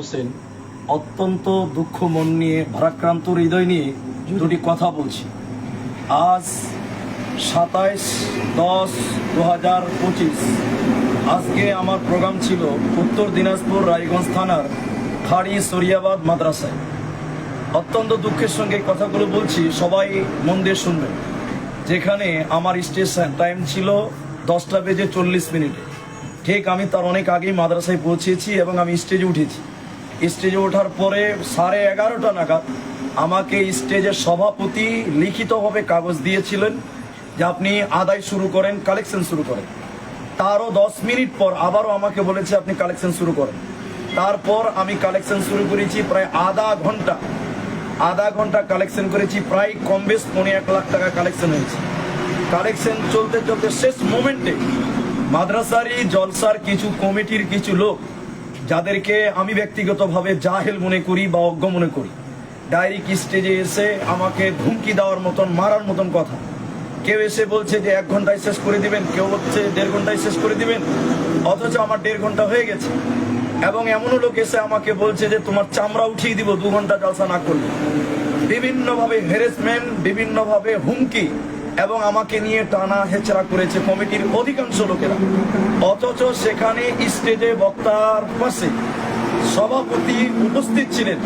হোসেন অত্যন্ত দুঃখ মন নিয়ে ভারাক্রান্ত হৃদয় নিয়ে দুটি কথা বলছি। আজ সাতাইশ দশ দু হাজার পঁচিশ। আজকে আমার প্রোগ্রাম ছিল উত্তর দিনাজপুর রায়গঞ্জ থানার খাড়ি সরিয়াবাদ মাদ্রাসায়। অত্যন্ত দুঃখের সঙ্গে কথাগুলো বলছি সবাই মন দিয়ে শুনবেন। যেখানে আমার স্টেশন টাইম ছিল দশটা বেজে চল্লিশ মিনিটে। ঠিক আমি তার অনেক আগেই মাদ্রাসায় পৌঁছেছি এবং আমি স্টেজে উঠেছি। স্টেজে ওঠার পরে সাড়ে এগারোটা নাগাদ আমাকে স্টেজের সভাপতি লিখিতভাবে কাগজ দিয়েছিলেন যে আপনি আদায় শুরু করেন কালেকশন শুরু করেন। তারও দশ মিনিট পর আবারও আমাকে বলেছে আপনি কালেকশন শুরু করেন। তারপর আমি কালেকশন শুরু করেছি প্রায় আধা ঘণ্টা। আধা ঘণ্টা কালেকশন করেছি, প্রায় কম বেশ পৌনে এক লাখ টাকা কালেকশন হয়েছে। কালেকশন চলতে চলতে শেষ মোমেন্টে মাদ্রাসারই জলসার কিছু কমিটির কিছু লোক যাদেরকে আমি ব্যক্তিগতভাবে জাহেল মনে করি বা অজ্ঞ মনে করি। ডাইরেক্ট স্টেজে এসে আমাকে ধুমকি দেওয়ার মতন, মারার মতন কথা। কেউ এসে বলছে যে এক ঘন্টায় শেষ করে দিবেন, কেউ বলছে দেড় ঘন্টায় শেষ করে দিবেন, অথচ আমার দেড় ঘণ্টা হয়ে গেছে। এবং এমনও লোক এসে আমাকে বলছে যে তোমার চামড়া উঠিয়ে দিব, দু ঘণ্টা জলসা না করলে। বিভিন্নভাবে হ্যারাসমেন্ট বিভিন্নভাবে হুমকি। এবং আমাকে নিয়ে টানা হেচড়া করেছে কমিটির অধিকাংশ লোকেরা। অথচ সেখানে স্টেজে বক্তার পাশে সভাপতি উপস্থিত ছিলেন।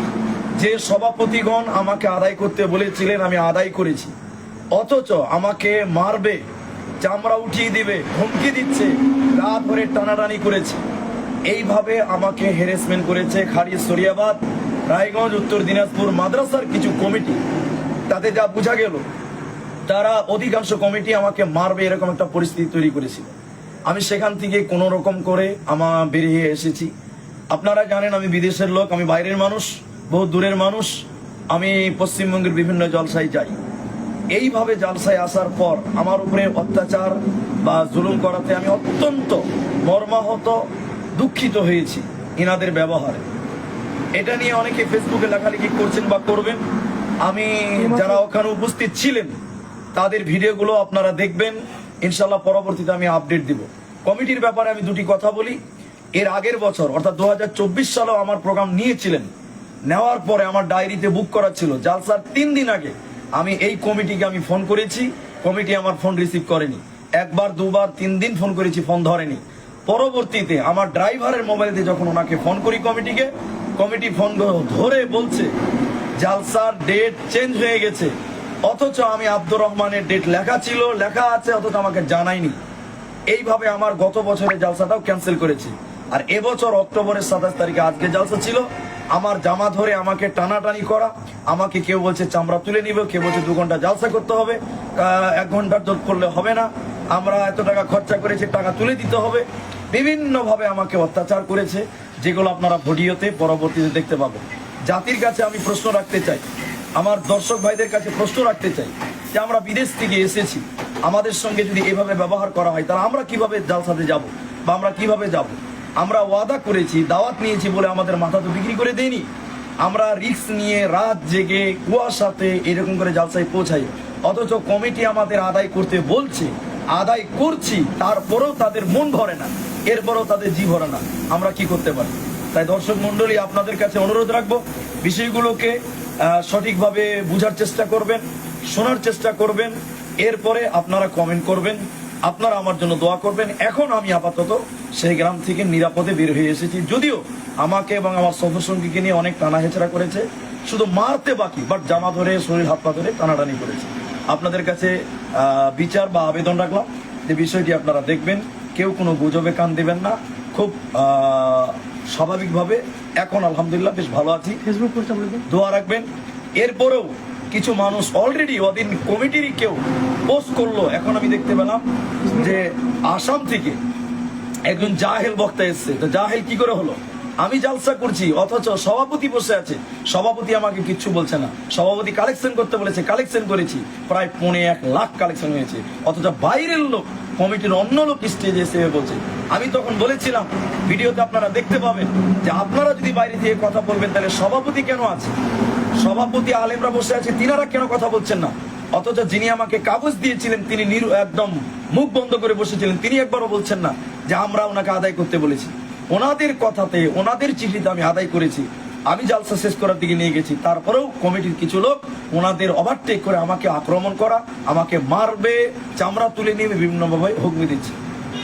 যে সভাপতিগণ আমাকে আদায় করতে বলেছিলেন, আমি আদায় করেছি। অথচ আমাকে মারবে, চামড়া উঠিয়ে দিবে, হুমকি দিচ্ছে গা ধরে টানাটানি করেছে। এইভাবে আমাকে হ্যারাসমেন্ট করেছে খাড়ি সরিয়াবাদ রায়গঞ্জ, উত্তর দিনাজপুর মাদ্রাসার কিছু কমিটি। তাতে যা বোঝা গেল তারা অধিকাংশ কমিটি আমাকে মারবে এরকম একটা পরিস্থিতি তৈরি করেছিল। আমি সেখান থেকে কোনো রকম করে আমার বেরিয়ে এসেছি। আপনারা জানেন আমি বিদেশের লোক আমি বাইরের মানুষ বহু দূরের মানুষ। আমি পশ্চিমবঙ্গের বিভিন্ন জলসায় যাই। এইভাবে জালসায় আসার পর আমার উপরে অত্যাচার বা জুলুম করাতে আমি অত্যন্ত মর্মাহত দুঃখিত হয়েছি ইনাদের ব্যবহারে। এটা নিয়ে অনেকে ফেসবুকে লেখালেখি করছেন বা করবেন। আমি যারা ওখানে উপস্থিত ছিলেন তাদের ভিডিওগুলো আপনারা দেখবেন। ইনশাল্লাহ পরবর্তীতে আমি আপডেট দিব। কমিটির ব্যাপারে আমি দুটি কথা বলি। এর আগের বছর, অর্থাৎ দু হাজার চব্বিশ সালেও আমার প্রোগ্রাম নিয়েছিলেন। নেওয়ার পরে আমার ডায়েরিতে বুক করা ছিল। জালসার তিন দিন আগে আমি এই কমিটিকে আমি ফোন করেছি। কমিটি আমার ফোন রিসিভ করেনি। একবার, দুবার, তিন দিন ফোন করেছি ফোন ধরেনি। পরবর্তীতে আমার ড্রাইভারের মোবাইল দিয়ে যখন ওনাকে ফোন করি কমিটিকে, কমিটি ফোন ধরে বলছে, জালসার ডেট চেঞ্জ হয়ে গেছে। অথচ আমি আব্দুর রহমানের ডেট লেখা ছিল, লেখা আছে, অথচ আমাকে জানায়নি। এইভাবে আমার গত বছরের জালসাটাও ক্যান্সেল করেছি। আর এবছর অক্টোবরের সাতাশ তারিখে আজকে জালসা ছিল। আমার জামা ধরে আমাকে টানাটানি করা, আমাকে কেউ বলছে চামড়া তুলে নিবে, কেউ বলছে দু ঘণ্টা জালসা করতে হবে এক ঘণ্টার জোর করলে হবে না। আমরা এত টাকা খরচা করেছি, টাকা তুলে দিতে হবে। বিভিন্নভাবে আমাকে অত্যাচার করেছে, যেগুলো আপনারা ভিডিওতে, পরবর্তীতে দেখতে পাবেন। জাতির কাছে আমি প্রশ্ন রাখতে চাই আমার দর্শক ভাইদের কাছে প্রশ্ন রাখতে চাই যে আমরা বিদেশ থেকে এসেছি, আমাদের সঙ্গে যদি এভাবে ব্যবহার করা হয়, তাহলে আমরা কীভাবে জালসাতে যাব বা আমরা কীভাবে যাব? আমরা ওয়াদা করেছি, দাওয়াত নিয়েছি বলে আমাদের মাথা তো বিক্রি করে দেয়নি। আমরা রিস্ক নিয়ে রাত জেগে কুয়াশাতে এরকম করে জালসায় পৌঁছাই। অথচ কমিটি আমাদের আদায় করতে বলছে, আদায় করছি, তারপরেও তাদের মন ভরে না, এরপরেও তাদের জি ভরে না। আমরা কি করতে পারি? তাই দর্শক মন্ডলী আপনাদের কাছে অনুরোধ রাখব, বিষয়গুলোকে সঠিকভাবে বুঝার চেষ্টা করবেন, শোনার চেষ্টা করবেন, এরপরে আপনারা কমেন্ট করবেন, আপনারা আমার জন্য দোয়া করবেন। এখন আমি আপাতত সেই গ্রাম থেকে নিরাপদে বের হয়ে এসেছি। যদিও আমাকে এবং আমার সদস্যকে নিয়ে অনেক টানা হেচড়া করেছে, শুধু মারতে বাকি বাট জামা ধরে, শরীর হাত পা ধরে টানাটানি করেছে। আপনাদের কাছে বিচার বা আবেদন রাখলাম। যে বিষয়টি আপনারা দেখবেন, কেউ কোনো গুজবে কান দেবেন না। খুব স্বাভাবিকভাবে এখন আলহামদুলিল্লাহ বেশ ভালো আছি। ফেসবুক দোয়া রাখবেন। এরপরেও কিছু মানুষ অলরেডি ওদিন কমিটিরই কেউ পোস্ট করল এখন আমি দেখতে পেলাম যে আসাম থেকে একজন জাহেল বক্তা এসছে। তো জাহেল কি করে হলো? আমি জালসা করছি অথচ সভাপতি বসে আছে। সভাপতি আমাকে কিচ্ছু বলছে না। সভাপতি কালেকশন করতে বলেছে কালেকশন করেছি। প্রায় পৌনে এক লাখ কালেকশন হয়েছে। অথচ বাইরের লোক কমিটির অন্য লোক স্টেজে এসে বলছে আমি তখন বলেছিলাম, ভিডিওতে আপনারা দেখতে পাবেন যে আপনারা যদি বাইরে থেকে কথা বলবেন, তাহলে সভাপতি কেন আছে? সভাপতি আলেমরা বসে আছে, তিনারা কেন কথা বলছেন না? অথচ যিনি আমাকে কাগজ দিয়েছিলেন, তিনি একদম মুখ বন্ধ করে বসেছিলেন, তিনি একবারও বলছেন না যে আমরা ওনাকে আদায় করতে বলেছি। ওনাদের কথাতে, ওনাদের চিঠিতে আমি আদায় করেছি। আমি জালসা শেষ করার দিকে নিয়ে গেছি। তারপরেও কমিটির কিছু লোক ওনাদের ওভারটেক করে আমাকে আক্রমণ করা, আমাকে মারবে, চামড়া তুলে নিয়ে বিভিন্নভাবে হুকমি দিচ্ছে।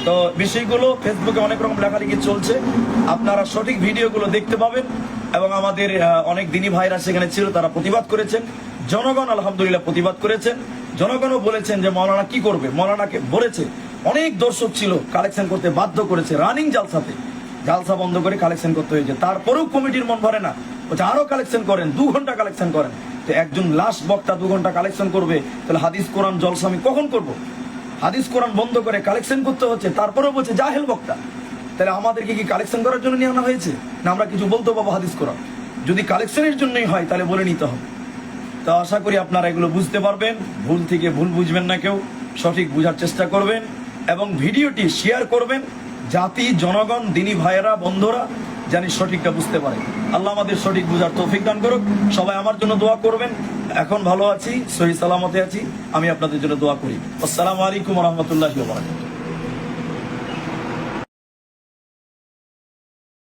তো বিষয়গুলো ফেসবুকে অনেক রকম লেখালেখি চলছে। আপনারা সঠিক ভিডিওগুলো দেখতে পাবেন এবং আমাদের অনেক দিনী ভাইরা সেখানে ছিল, তারা প্রতিবাদ করেছেন। জনগণ আলহামদুলিল্লাহ প্রতিবাদ করেছেন। জনগণও বলেছেন যে মৌলানা কি করবে? মৌলানাকে বলেছে, অনেক দর্শক ছিল কালেকশন করতে বাধ্য করেছে রানিং জালসাতে। জালসা বন্ধ করে কালেকশন করতে হয়েছে। তারপরেও কমিটির মন ভরে না। বলছে, আরও কালেকশন করেন, দু ঘণ্টা কালেকশন করেন। তো একজন লাস্ট বক্তা দু ঘণ্টা কালেকশন করবে, তাহলে হাদিস কোরআন জলসা আমি কখন করব? হাদিস কোরআন বন্ধ করে কালেকশন করতে হচ্ছে, তারপরেও বলছে, জাহেল বক্তা। তাহলে আমাদেরকে কি কালেকশন করার জন্য নিয়ে আনা হয়েছে? না আমরা কিছু বলতে পাবো হাদিস কোরআন? যদি কালেকশনের জন্যই হয়, তাহলে বলে নিতে হবে। তো আশা করি আপনারা এগুলো বুঝতে পারবেন। ভুল থেকে ভুল বুঝবেন না কেউ। সঠিক বুঝার চেষ্টা করবেন এবং ভিডিওটি শেয়ার করবেন। জাতি, জনগণ, দিনী ভাইয়েরা, বন্ধুরা জানি সঠিকটা বুঝতে পারে। আল্লাহ আমাদের সঠিক বুঝার তৌফিক দান করুক। সবাই আমার জন্য দোয়া করবেন। এখন ভালো আছি সহি সালামতে আছি আমি আপনাদের জন্য দোয়া করি। আসসালামু আলাইকুম রহমতুল্লাহ